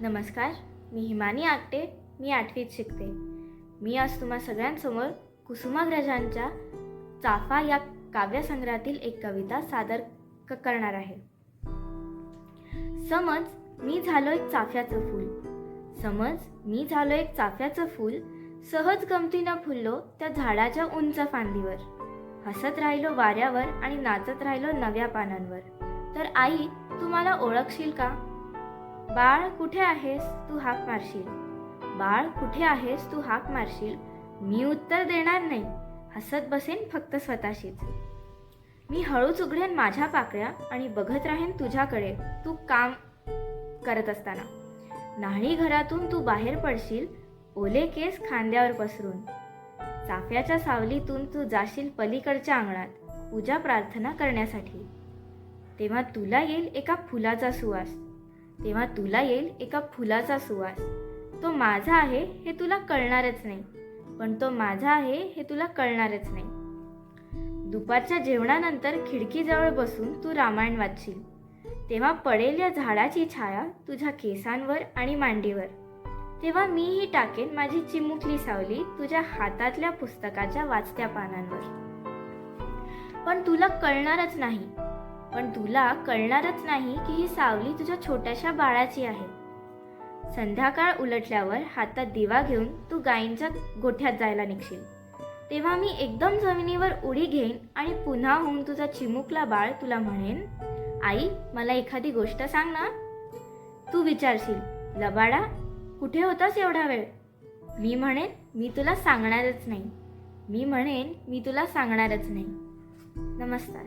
नमस्कार मी हिमानी आगटे मी आठवीत शिकते. मी आज तुम्हा सगळ्यांसमोर कुसुमाग्रजांच्या चाफा या काव्यसंग्रहातील एक कविता सादर क करणार आहे. समज मी झालो एक चाफ्याचं फूल. समज मी झालो एक चाफ्याचं फूल. सहज गमतीनं फुललो त्या झाडाच्या उंच फांदीवर. हसत राहिलो वाऱ्यावर आणि नाचत राहिलो नव्या पानांवर. तर आई तुम्हाला ओळखशील का? बाळ कुठे आहेस? तू हाक मारशील. बाळ कुठे आहेस? तू हाक मारशील. मी उत्तर देणार नाही. हसत बसेन फक्त स्वतःशीच. मी हळूच उघडेन माझ्या पाकळ्या आणि बघत राहीन तुझ्याकडे. तू काम करत असताना. नाही घरातून तू बाहेर पडशील. ओले केस खांद्यावर पसरून. चाफ्याच्या सावलीतून तू जाशील पलीकडच्या अंगणात. पूजा प्रार्थना करण्यासाठी. तेव्हा तुला येईल एका फुलाचा सुवास. तेव्हा तुला येईल एका फुलाचा सुवास. तो माझा आहे हे तुला कळणारच नाही पण तो माझा आहे हे तुला कळणारच नाही. दुपारच्या जेवणानंतर खिडकीजवळ बसून तू रामायण वाचशील. तेव्हा पडेल या झाडाची छाया तुझ्या केसांवर आणि मांडीवर. तेव्हा मीही टाकेन माझी चिमुकली सावली तुझ्या हातातल्या पुस्तकाच्या वाचत्या पानांवर. पण तुला कळणारच नाही पण तुला कळणारच नाही की ही सावली तुझ्या छोट्याशा बाळाची आहे. संध्याकाळ उलटल्यावर हातात दिवा घेऊन तू गायींच्या गोठ्यात जायला निघशील. तेव्हा मी एकदम जमिनीवर उडी घेईन आणि पुन्हा होऊन तुझा चिमुकला बाळ तुला म्हणेन आई मला एखादी गोष्ट सांग ना. तू विचारशील लबाडा कुठे होतास एवढा वेळ? मी म्हणेन मी तुला सांगणारच नाही. मी म्हणेन मी तुला सांगणारच नाही. नमस्कार.